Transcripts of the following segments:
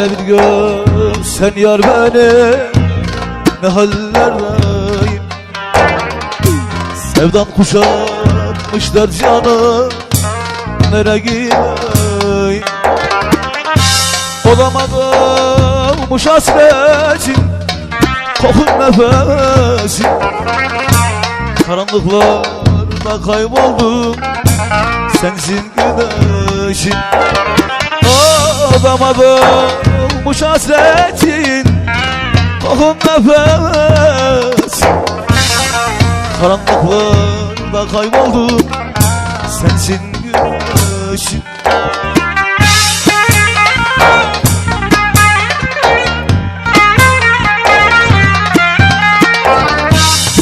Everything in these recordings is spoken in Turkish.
Hele bir görsen yar beni Ne hallerdeyim Sevdan kuşatmışlar canı Nereye gideyim Olamamış hasretin Kokun nefesin Karanlıklarda kayboldum Sensin güneşin Olamamış hasretin Kokun nefes Karanlıklarda kayboldum Sensin güneşim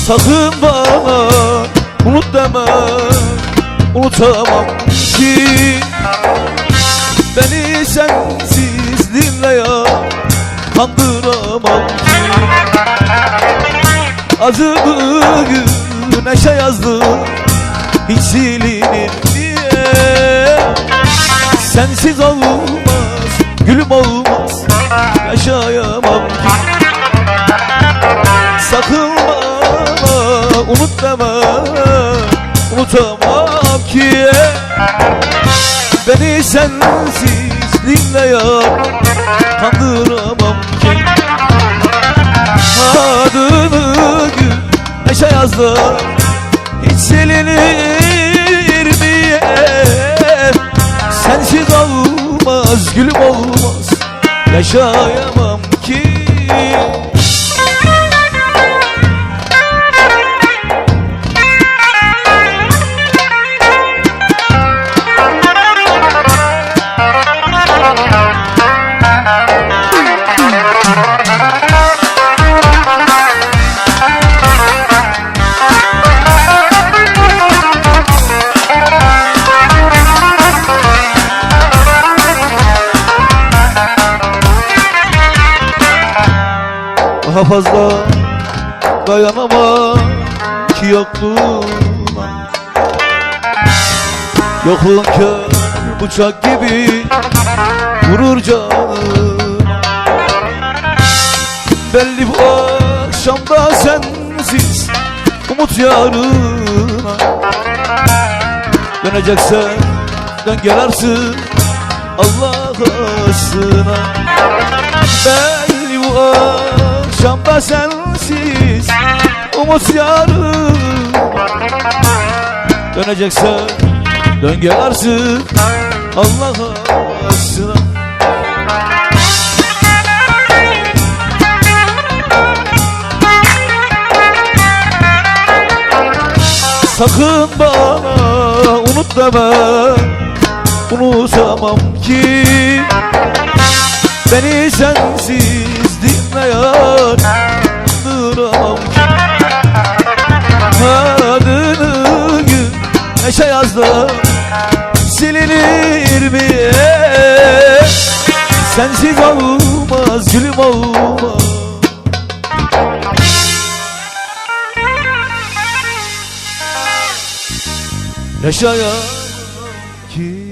Sakın bana unut deme Unutamam ki sensizliğinle ya Kandıramam ki Adımı güneşe yazdım Hiç silinir diye. Sensiz olmaz Gülüm olmaz Yaşayamam. Ki Sakın bana unut deme Unutamam ki. Beni sensizliğinle ya Kandıramam ki. Adını güneşe yazdım Hiç silinir diye Sensiz olmaz gülüm olmaz. Yaşayamam Daha fazla dayanamam ki yokluğuna Yokluğun kör bıçak gibi vurur canım. Belli bu akşamda sensiz umut yarına. Döneceksen dön gel artık Allah aşkına Belli bu akşamda sensiz umut yarım Döneceksen dön gel artık Allah aşkına Sakın bana unut deme Unutamam ki. Beni sensiz Mi? Sensiz olmaz gülüm olmaz Yaşayamam ki